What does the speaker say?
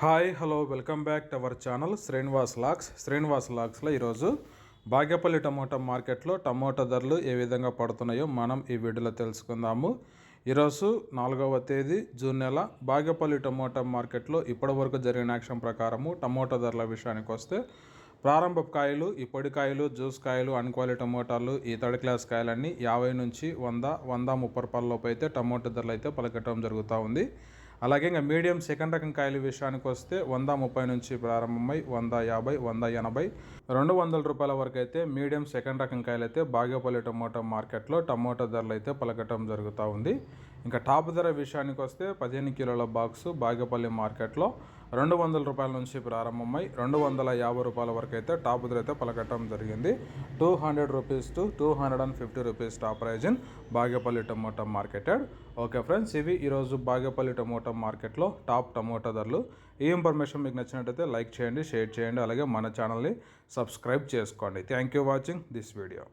Hi hello welcome back to our channel Srinivas lakhs. Srinivas లాక్స్లో ఈరోజు Bagepalli tomato మార్కెట్లో టమోటా ధరలు ఏ విధంగా పడుతున్నాయో మనం ఈ వీడియోలో తెలుసుకుందాము. ఈరోజు నాలుగవ తేదీ జూన్ నెల. బాగేపల్లి టమోటా మార్కెట్లో ఇప్పటివరకు జరిగిన యాక్షన్ ప్రకారము టమోటా ధరల విషయానికి వస్తే ప్రారంభ కాయలు ఇప్పటి కాయలు జ్యూస్ కాయలు అన్క్వాలి టమోటాలు ఈ థర్డ్ క్లాస్ కాయలన్నీ యాభై నుంచి వంద వంద ముప్పై రూపాయలలోపు అయితే టమోటా ధరలు అయితే పలకటం జరుగుతూ ఉంది. అలాగే ఇంకా మీడియం సెకండ్ రకం కాయల విషయానికి వస్తే వంద ముప్పై నుంచి ప్రారంభమై వంద యాభై వంద ఎనభై రెండు వందల రూపాయల వరకు అయితే మీడియం సెకండ్ రకం కాయలు అయితే బాగేపల్లి టమోటా మార్కెట్లో టమోటా ధరలు అయితే పలకటం జరుగుతూ ఉంది. ఇంకా టాప్ ధర విషయానికి వస్తే పదిహేను కిలోల బాక్సు బాగేపల్లి మార్కెట్లో రెండు వందల రూపాయల నుంచి ప్రారంభమై రెండు వందల యాభై రూపాయల వరకు అయితే టాప్ ధర అయితే పలకటం జరిగింది. Two hundred rupees to two hundred and fifty rupees top price in Bagepalli tomato marketed. Okay friends ఇవి ఈరోజు బాగేపల్లి టమోటా మార్కెట్లో టాప్ టమోటా ధరలు. ఈ ఇన్ఫర్మేషన్ మీకు నచ్చినట్టయితే లైక్ చేయండి షేర్ చేయండి అలాగే మన ఛానల్ని సబ్స్క్రైబ్ చేసుకోండి. Thank you watching this video